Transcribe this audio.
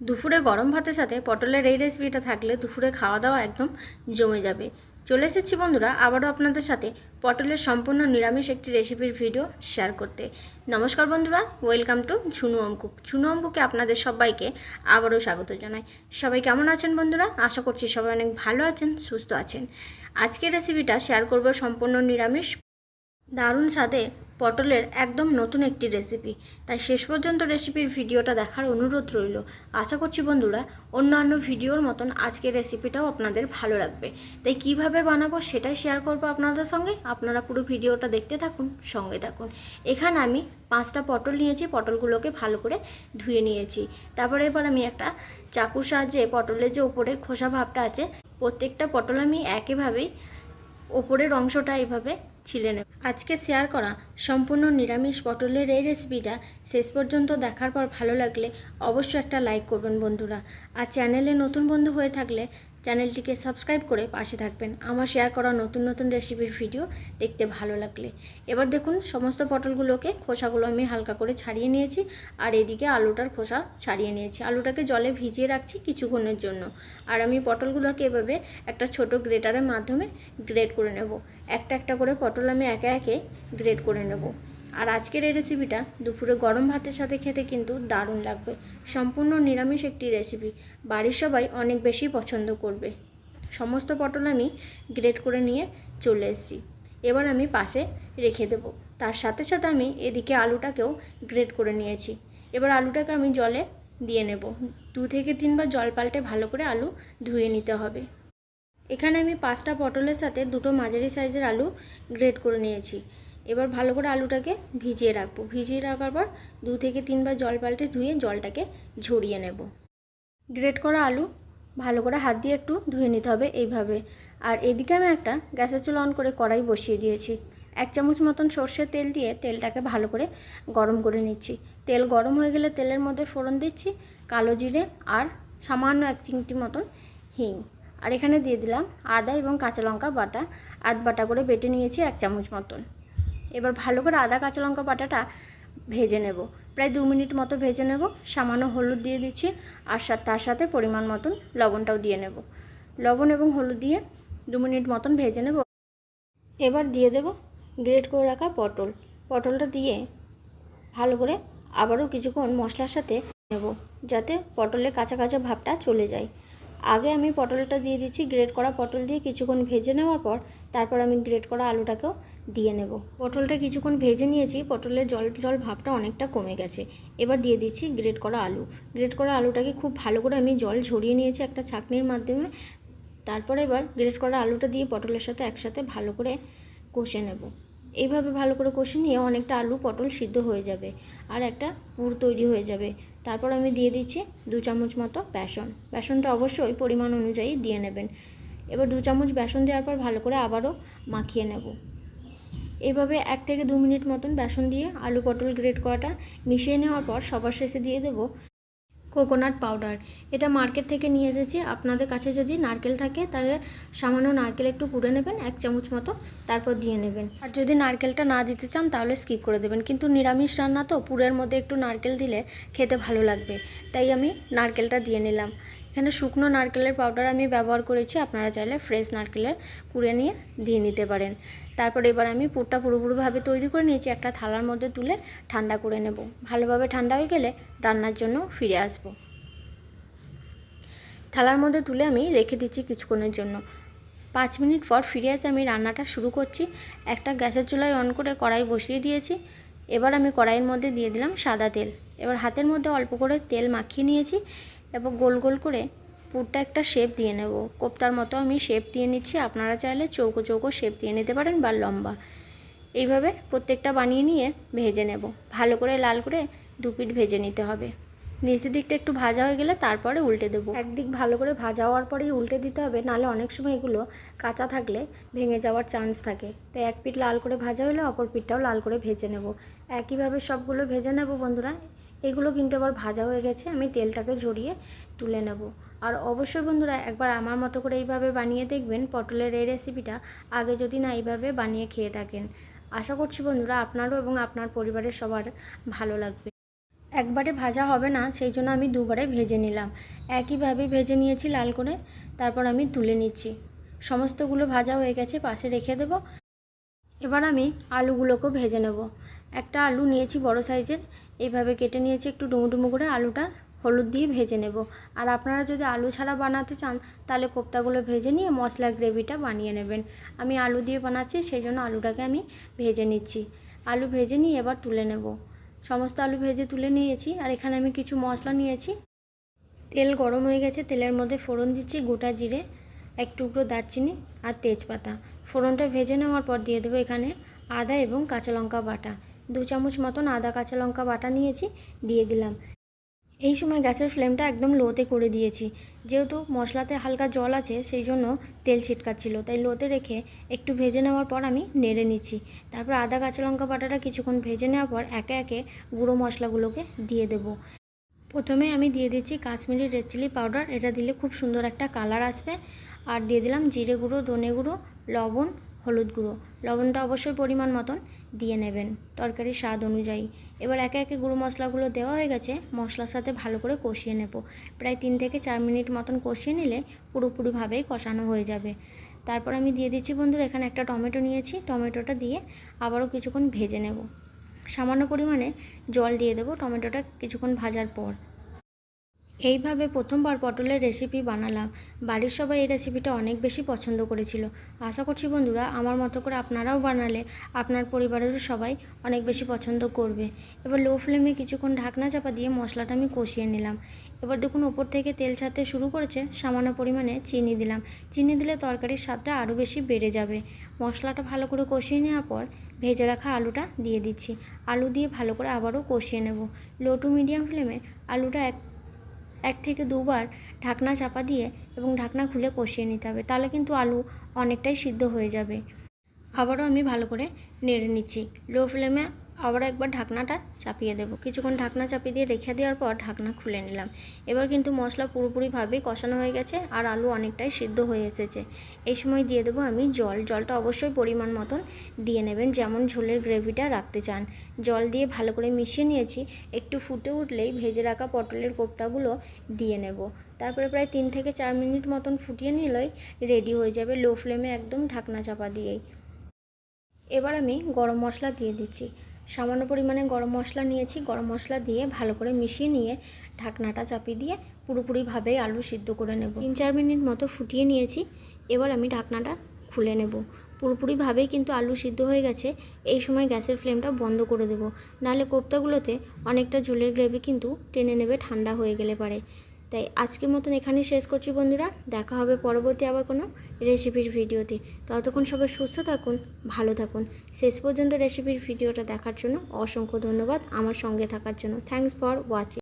দুপুরে গরম ভাতের সাথে পটলের এই রেসিপিটা থাকলে দুপুরে খাওয়া দাওয়া একদম জমে যাবে। চলে এসেছি বন্ধুরা, আবারও আপনাদের সাথে পটলের সম্পূর্ণ নিরামিষ একটি রেসিপির ভিডিও শেয়ার করতে। নমস্কার বন্ধুরা ওয়েলকাম টু ঝুনু অম্কুক ঝুনু অম্কুকে আপনাদের সবাইকে আবারও স্বাগত জানাই। সবাই কেমন আছেন বন্ধুরা? আশা করছি সবাই অনেক ভালো আছেন, সুস্থ আছেন। আজকের রেসিপিটা শেয়ার করব সম্পূর্ণ নিরামিষ দারুণ স্বাদে পটলের একদম নতুন একটি রেসিপি তাই শেষ পর্যন্ত রেসিপির ভিডিওটা দেখার অনুরোধ রইল। আশা করছি বন্ধুরা, অন্যান্য ভিডিওর মতন আজকের রেসিপিটাও আপনাদের ভালো লাগবে। তাই কীভাবে বানাবো সেটাই শেয়ার করব আপনাদের সঙ্গে। আপনারা পুরো ভিডিওটা দেখতে থাকুন, সঙ্গে থাকুন। এখানে আমি পাঁচটা পটল নিয়েছি, পটলগুলোকে ভালো করে ধুয়ে নিয়েছি। তারপরে এবার আমি একটা চাকুর সাহায্যে পটলের যে ওপরে খোসা ভাবটা আছে, প্রত্যেকটা পটল আমি একইভাবেই ওপরের অংশটা এইভাবে ছিলে নেব আজকে শেয়ার করা সম্পূর্ণ নিরামিষ পটলের এই রেসিপিটা শেষ পর্যন্ত দেখার পর ভালো লাগলে অবশ্যই একটা লাইক করবেন বন্ধুরা। আর চ্যানেলে নতুন বন্ধু হয়ে থাকলে চ্যানেলটিকে সাবস্ক্রাইব করে পাশে থাকবেন। আমার শেয়ার করা নতুন নতুন রেসিপির ভিডিও দেখতে ভালো লাগলে। এবার দেখুন সমস্ত পটলগুলোকে খোসাগুলো আমি হালকা করে ছাড়িয়ে নিয়েছি। আর এদিকে আলুটার খোসা ছাড়িয়ে নিয়েছি। আলুটাকে জলে ভিজিয়ে রাখছি কিছুক্ষণের জন্য। আর আমি পটলগুলোকে এভাবে একটা ছোট গ্রেটারের মাধ্যমে গ্রেট করে নেব। একটা একটা করে পটল আমি একে একে গ্রেড করে নেব। আর আজকের এই রেসিপিটা দুপুরে গরম ভাতের সাথে খেতে কিন্তু দারুণ লাগবে। সম্পূর্ণ নিরামিষ একটি রেসিপি বাড়ির সবাই অনেক বেশি পছন্দ করবে। সমস্ত পটল আমি গ্রেড করে নিয়ে চলে এসেছি। এবার আমি পাশে রেখে দেবো। তার সাথে সাথে আমি এদিকে আলুটাকেও গ্রেড করে নিয়েছি। এবার আলুটাকে আমি জলে দিয়ে নেব। দু থেকে তিনবার জল পাল্টে ভালো করে আলু ধুয়ে নিতে হবে। এখানে আমি পাঁচটা পটলের সাথে দুটো মাঝারি সাইজের আলু গ্রেড করে নিয়েছি। এবার ভালো করে আলুটাকে ভিজিয়ে রাখব। ভিজিয়ে রাখার পর দু থেকে তিনবার জল পাল্টে ধুয়ে জলটাকে ঝরিয়ে নেব। গ্রেড করা আলু ভালো করে হাত দিয়ে একটু ধুয়ে নিতে হবে এইভাবে। আর এদিকে আমি একটা গ্যাসের চুলা অন করে কড়াই বসিয়ে দিয়েছি। এক চামচ মতন সর্ষের তেল দিয়ে তেলটাকে ভালো করে গরম করে নিচ্ছি। তেল গরম হয়ে গেলে তেলের মধ্যে ফোড়ন দিচ্ছি, কালো জিরে আর সামান্য এক চিমটি মতন হিং। আর এখানে দিয়ে দিলাম আদা এবং কাঁচা লঙ্কা বাটা। আধ বাটা করে বেটে নিয়েছি এক চামচ মতন। এবার ভালো করে আদা কাঁচা লঙ্কা বাটাটা ভেজে নেব। প্রায় দু মিনিট মতো ভেজে নেব। সামান্য হলুদ দিয়ে দিচ্ছি আর তার সাথে পরিমাণ মতন লবণটাও দিয়ে নেব। লবণ এবং হলুদ দিয়ে দু মিনিট মতন ভেজে নেব। এবার দিয়ে দেব গ্রেট করে রাখা পটল। পটলটা দিয়ে ভালো করে আবারও কিছুক্ষণ মশলার সাথে নেব, যাতে পটলের কাঁচা কাঁচা ভাবটা চলে যায়। আগে আমি পটলটা দিয়ে দিচ্ছি গ্রেট করা পটল দিয়ে কিছুক্ষণ ভেজে নেওয়ার পর তারপর আমি গ্রেট করা আলুটাকেও দিয়ে নেব। পটলটা কিছুক্ষণ ভেজে নিয়েছি, পটলের জল জল ভাবটা অনেকটা কমে গেছে। এবার দিয়ে দিচ্ছি গ্রেট করা আলু। গ্রেট করা আলুটাকে খুব ভালো করে আমি জল ঝরিয়ে নিয়েছি একটা ছাঁকনির মাধ্যমে। তারপরে এবার গ্রেট করা আলুটা দিয়ে পটলের সাথে একসাথে ভালো করে কষে নেব। এইভাবে ভালো করে কষে নিয়ে অনেকটা আলু পটল সিদ্ধ হয়ে যাবে আর একটা পুর তৈরি হয়ে যাবে। তারপর আমি দিয়ে দিচ্ছি দু চামচ মতো বেসন। বেসনটা অবশ্যই পরিমাণ অনুযায়ী দিয়ে নেবেন। এবার দু চামচ বেসন দেওয়ার পর ভালো করে আবারও মাখিয়ে নেব। এইভাবে এক থেকে দু মিনিট মতন বেসন দিয়ে আলু পটল গ্রেট করাটা মিশিয়ে নেওয়ার পর সবার শেষে দিয়ে দেবো কোকোনাট পাউডার। এটা মার্কেট থেকে নিয়ে এসেছি। আপনাদের কাছে যদি নারকেল থাকে, তাহলে সামান্য নারকেল একটু পুড়ে নেবেন, এক চামচ মতো তারপর দিয়ে নেবেন। আর যদি নারকেলটা না দিতে চান, তাহলে স্কিপ করে দেবেন। কিন্তু নিরামিষ রান্না তো, পুরের মধ্যে একটু নারকেল দিলে খেতে ভালো লাগবে। তাই আমি নারকেলটা দিয়ে নিলাম। এখানে শুকনো নারকেলের পাউডার আমি ব্যবহার করেছি। আপনারা চাইলে ফ্রেশ নারকেলের কুড়ে নিয়ে দিয়ে নিতে পারেন। তারপর এবার আমি পুরটা পুরোপুরিভাবে তৈরি করে নিয়েছি। একটা থালার মধ্যে তুলে ঠান্ডা করে নেব। ভালোভাবে ঠান্ডা হয়ে গেলে রান্নার জন্য ফিরে আসব। থালার মধ্যে তুলে আমি রেখে দিচ্ছি কিছুক্ষণের জন্য। পাঁচ মিনিট পর ফিরে এসে আমি রান্নাটা শুরু করছি। একটা গ্যাসের চুলায় অন করে কড়াই বসিয়ে দিয়েছি। এবার আমি কড়াইয়ের মধ্যে দিয়ে দিলাম সাদা তেল। এবার হাতের মধ্যে অল্প করে তেল মাখিয়ে নিয়েছি। এবং গোল গোল করে পুরটা একটা শেপ দিয়ে নেব। কোপ্তার মতো আমি শেপ দিয়ে নিচ্ছি। আপনারা চাইলে চৌকো চৌকো শেপ দিয়ে নিতে পারেন বা লম্বা। এইভাবে প্রত্যেকটা বানিয়ে নিয়ে ভেজে নেব। ভালো করে লাল করে দু পিঠ ভেজে নিতে হবে। নিচের দিকটা একটু ভাজা হয়ে গেলে তারপরে উল্টে দেবো। একদিক ভালো করে ভাজা হওয়ার পরেই উল্টে দিতে হবে। নাহলে অনেক সময় এগুলো কাঁচা থাকলে ভেঙে যাওয়ার চান্স থাকে। তাই এক পিঠ লাল করে ভাজা হলে অপর পিঠটাও লাল করে ভেজে নেব। একইভাবে সবগুলো ভেজে নেব বন্ধুরা। এগুলো কিন্তু আবার ভাজা হয়ে গেছে, আমি তেলটাকে ঝরিয়ে তুলে নেব। আর অবশ্যই বন্ধুরা একবার আমার মতো করে এইভাবে বানিয়ে দেখবেন পটলের এই রেসিপিটা আগে যদি না এইভাবে বানিয়ে খেয়ে থাকেন। আশা করছি বন্ধুরা আপনারও এবং আপনার পরিবারের সবার ভালো লাগবে। একবারে ভাজা হবে না, সেই জন্য আমি দুবারে ভেজে নিলাম। একইভাবে ভেজে নিয়েছি লাল করে, তারপর আমি তুলে নিচ্ছি। সমস্তগুলো ভাজা হয়ে গেছে, পাশে রেখে দেবো। এবার আমি আলুগুলোকেও ভেজে নেব। একটা আলু নিয়েছি বড় সাইজের এইভাবে কেটে নিয়েছি, একটু ডুমো ডুমো করে আলুটা হলুদ দিয়ে ভেজে নেব। আর আপনারা যদি আলু ছাড়া বানাতে চান, তাহলে কোপ্তাগুলো ভেজে নিয়ে মশলার গ্রেভিটা বানিয়ে নেবেন। আমি আলু দিয়ে বানাচ্ছি, সেই জন্য আলুটাকে আমি ভেজে নিচ্ছি। আলু ভেজে নিয়ে এবার তুলে নেব। সমস্ত আলু ভেজে তুলে নিয়েছি, আর এখানে আমি কিছু মশলা নিয়েছি। তেল গরম হয়ে গেছে, তেলের মধ্যে ফোড়ন দিচ্ছি গোটা জিরে, এক টুকরো দারচিনি আর তেজপাতা। ফোড়নটা ভেজে নেওয়ার পর দিয়ে দেবো এখানে আদা এবং কাঁচা লঙ্কা বাটা। দু চামচ মতন আদা, কাঁচা লঙ্কা বাটা নিয়েছি, দিয়ে দিলাম। এই সময় গ্যাসের ফ্লেমটা একদম লোতে করে দিয়েছি। যেহেতু মশলাতে হালকা জল আছে, সেই জন্য তেল ছিটকাচ্ছিল। তাই লোতে রেখে একটু ভেজে নেওয়ার পর আমি নেড়ে নিচ্ছি। তারপর আদা, কাঁচা লঙ্কা বাটাটা কিছুক্ষণ ভেজে নেওয়ার পর একে একে গুঁড়ো মশলাগুলোকে দিয়ে দেবো। প্রথমে আমি দিয়ে দিচ্ছি কাশ্মীরি রেড চিলি পাউডার। এটা দিলে খুব সুন্দর একটা কালার আসবে। আর দিয়ে দিলাম জিরে গুঁড়ো, ধনে গুঁড়ো, লবণ হলুদ গুঁড়ো। লবণটা অবশ্যই পরিমাণ মতন দিয়ে নেবেন তরকারির স্বাদ অনুযায়ী। এবার একে একে গুঁড়ো মশলাগুলো দেওয়া হয়ে গেছে, মশলার সাথে ভালো করে কষিয়ে নেব। প্রায় তিন থেকে চার মিনিট মতন কষিয়ে নিলে পুরোপুরিভাবেই কষানো হয়ে যাবে। তারপর আমি দিয়ে দিচ্ছি বন্ধুরা, এখানে একটা টমেটো নিয়েছি। টমেটোটা দিয়ে আবারও কিছুক্ষণ ভেজে নেব। সামান্য পরিমাণে জল দিয়ে দেবো টমেটোটা কিছুক্ষণ ভাজার পর। এইভাবে প্রথমবার পটলের রেসিপি বানালাম। বাড়ির সবাই এই রেসিপিটা অনেক বেশি পছন্দ করেছিল। আশা করছি বন্ধুরা, আমার মতো করে আপনারাও বানালে আপনার পরিবারেরও সবাই অনেক বেশি পছন্দ করবে। এবার লো ফ্লেমে কিছুক্ষণ ঢাকনা চাপা দিয়ে মশলাটা আমি কষিয়ে নিলাম। এবার দেখুন ওপর থেকে তেল ছাড়তে শুরু করেছে, সামান্য পরিমাণে চিনি দিলাম। চিনি দিলে তরকারির স্বাদটা আরও বেশি বেড়ে যাবে। মশলাটা ভালো করে কষিয়ে নেওয়ার পর ভেজে রাখা আলুটা দিয়ে দিচ্ছি। আলু দিয়ে ভালো করে আবারও কষিয়ে নেব। লো টু মিডিয়াম ফ্লেমে আলুটা এক এক থেকে দুবার ঢাকনা চাপা দিয়ে এবং ঢাকনা খুলে কষিয়ে নিতে হবে। তাহলে কিন্তু আলু অনেকটাই সিদ্ধ হয়ে যাবে। খাবারও আমি ভালো করে নেড়ে নিচ্ছি। লো ফ্লেমে আবার একবার ঢাকনাটা চাপিয়ে দেবো। কিছুক্ষণ ঢাকনা চাপিয়ে দিয়ে রেখে দেওয়ার পর ঢাকনা খুলে নিলাম। এবার কিন্তু মশলা পুরোপুরিভাবেই কষানো হয়ে গেছে আর আলু অনেকটাই সিদ্ধ হয়ে এসেছে। এই সময় দিয়ে দেবো আমি জল। জলটা অবশ্যই পরিমাণ মতন দিয়ে নেবেন, যেমন ঝোলের গ্রেভিটা রাখতে চান। জল দিয়ে ভালো করে মিশিয়ে নিয়েছি। একটু ফুটে উঠলেই ভেজে রাখা পটলের কোপ্তাগুলো দিয়ে নেব। তারপরে প্রায় তিন থেকে চার মিনিট মতন ফুটিয়ে নিলেই রেডি হয়ে যাবে লো ফ্লেমে একদম ঢাকনা চাপা দিয়েই। এবার আমি গরম মশলা দিয়ে দিচ্ছি। সামান্য পরিমাণে গরম মশলা নিয়েছি। গরম মশলা দিয়ে ভালো করে মিশিয়ে নিয়ে ঢাকনাটা চাপিয়ে দিয়ে পুরোপুরিভাবে আলু সিদ্ধ করে নেব। তিন চার মিনিট মতো ফুটিয়ে নিয়েছি। এবার আমি ঢাকনাটা খুলে নেব। পুরোপুরিভাবেই কিন্তু আলু সিদ্ধ হয়ে গেছে। এই সময় গ্যাসের ফ্লেমটা বন্ধ করে দেবো। নাহলে কোপ্তাগুলোতে অনেকটা ঝোলের গ্রেভি কিন্তু টেনে নেবে, ঠান্ডা হয়ে গেলে পারে। তাই আজকের মতন এখানেই শেষ করছি বন্ধুরা। দেখা হবে পরবর্তী আবার কোনো রেসিপির ভিডিওতে ততক্ষণ সবাই সুস্থ থাকুন, ভালো থাকুন। শেষ পর্যন্ত রেসিপির ভিডিওটা দেখার জন্য অসংখ্য ধন্যবাদ আমার সঙ্গে থাকার জন্য। Thanks for watching